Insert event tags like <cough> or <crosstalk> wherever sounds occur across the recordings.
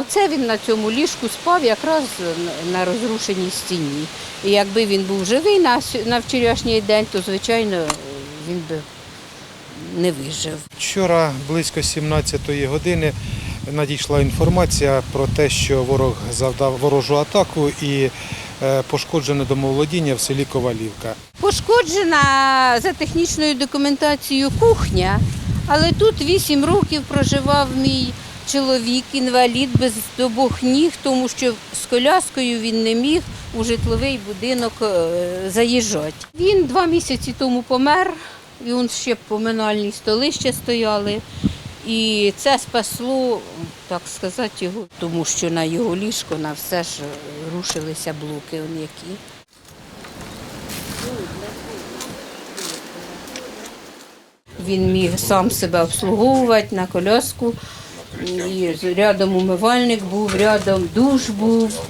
Оце він на цьому ліжку спав якраз на розрушеній стіні. І якби він був живий на, на вчорашній день, то звичайно він би не вижив. Вчора близько 17-ї години надійшла інформація про те, що ворог завдав ворожу атаку і е, пошкоджене домоволодіння в селі Ковалівка. Пошкоджена за технічною документацією кухня, але тут 8 років проживав мій чоловік, інвалід без обох ніг, тому що з коляскою він не міг у житловий будинок е, заїжджати. Він два місяці тому помер, і он ще поминальні столи ще стояли. І це спасло, так сказати, його, тому що на його ліжко на все ж рушилися блоки, он які. Він міг сам себе обслуговувати на коляску. І рядом умивальник був, рядом душ був.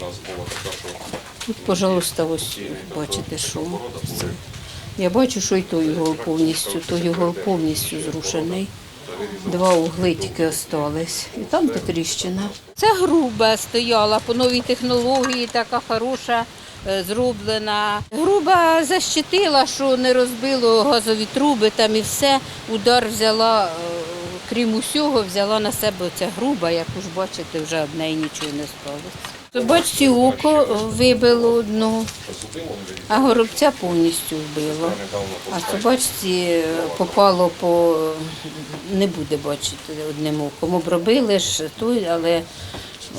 Тут, пожалуйста, ось бачите, що це. Я бачу, що і той його повністю, то його повністю зрушений. Два угли тільки остались. І там та тріщина. Це груба стояла по новій технології, така хороша, е, зроблена. Груба защитила, що не розбило газові труби там і все. Удар взяла, е, крім усього, взяла на себе ця груба, як уж бачите, вже об неї нічого не сталося. Собачці око вибило одну, а горобця повністю вбило. А собачці е, попало по не буде бачити одним оком. Обробили ж той, але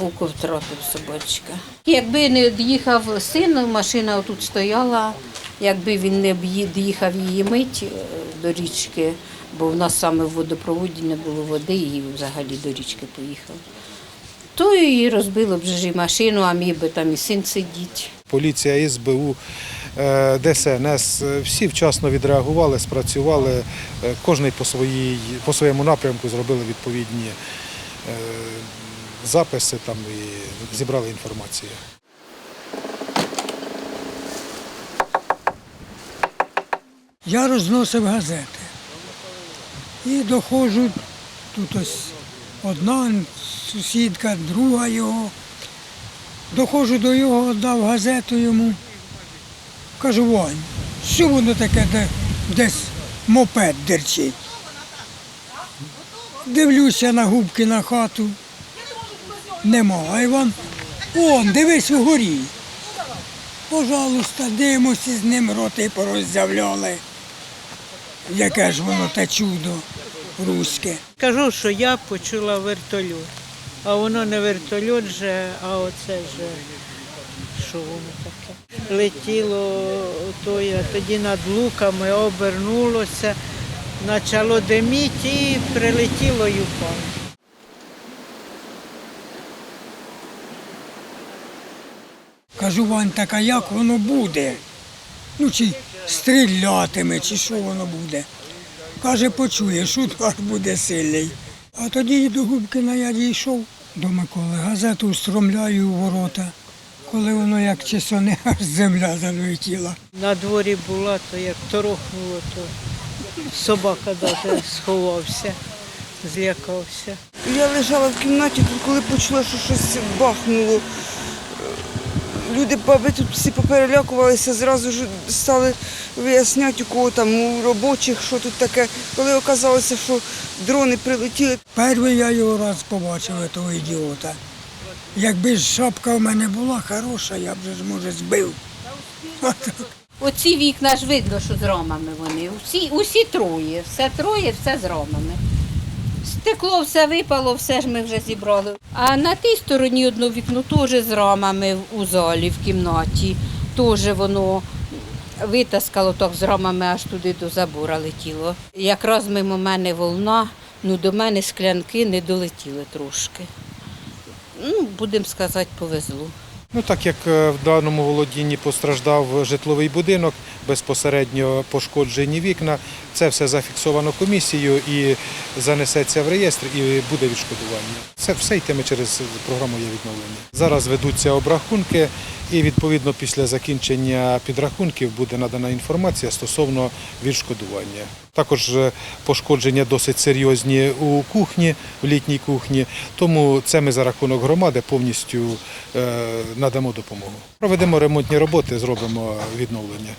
око втратив собачка. Якби не від'їхав син, машина тут стояла. Якби він не об'їхав її мить е, до річки, бо в нас саме в водопроводі не було води, і взагалі до річки поїхав. То і розбило б ж і машину, а міг би там і син сидіти. Поліція, СБУ, е, ДСНС е, всі вчасно відреагували, спрацювали. Е, Кожний по, своїй, по своєму напрямку зробили відповідні записи там і зібрали інформацію. Я розносив газети. І доходжу, тут ось одна сусідка, друга його. Доходжу до його, дав газету йому. Кажу, Вань, що воно таке, де десь мопед дерчить. Дивлюся на губки на хату. Нема. А Іван, он, дивись угорі. Пожалуйста, дивимося з ним роти пороззявляли. Яке ж воно те чудо руське. Кажу, що я почула вертольот. А воно не вертольот же, а оце же, що воно таке. Летіло той, тоді над луками обернулося, почало диміти і прилетіло і впало. Кажу, Вань, так а як воно буде? Ну, чи стрілятиме, чи що воно буде. Каже, почуєш, удар буде сильний. А тоді до Губкина я дійшов до Миколи. Газету стромляю у ворота. Коли воно як чесоне, <laughs> аж земля залетіла. На дворі була, то як торохнуло, то собака навіть сховався, злякався. Я лежала в кімнаті, коли почула, що щось бахнуло. Люди, баби тут всі поперелякувалися, зразу ж стали виясняти, у кого там у робочих, що тут таке. Коли оказалося, що дрони прилетіли, Перший я його раз побачив, того ідіота. Якби ж шапка в мене була хороша, я б ж, може, збив. Оці вікна ж видно, що з рамами вони. Усі, усі троє, все троє, все з рамами. Стекло все випало, все ж ми вже зібрали. А на тій стороні одно вікно теж з рамами у залі, в кімнаті. Теж воно витаскало так з рамами аж туди до забора летіло. Якраз мимо мене волна, ну до мене склянки не долетіли трошки. Ну, будемо сказати, повезло. Ну так як е, в даному володінні постраждав житловий будинок, безпосередньо пошкоджені вікна, це все зафіксовано комісією і занесеться в реєстр і буде відшкодування. Це все йтиме через програму є відновлення. Зараз ведуться обрахунки, і відповідно після закінчення підрахунків буде надана інформація стосовно відшкодування. Також е, пошкодження досить серйозні у кухні, в літній кухні. Тому це ми за рахунок громади повністю е, надамо допомогу. Проведемо ремонтні роботи, зробимо відновлення.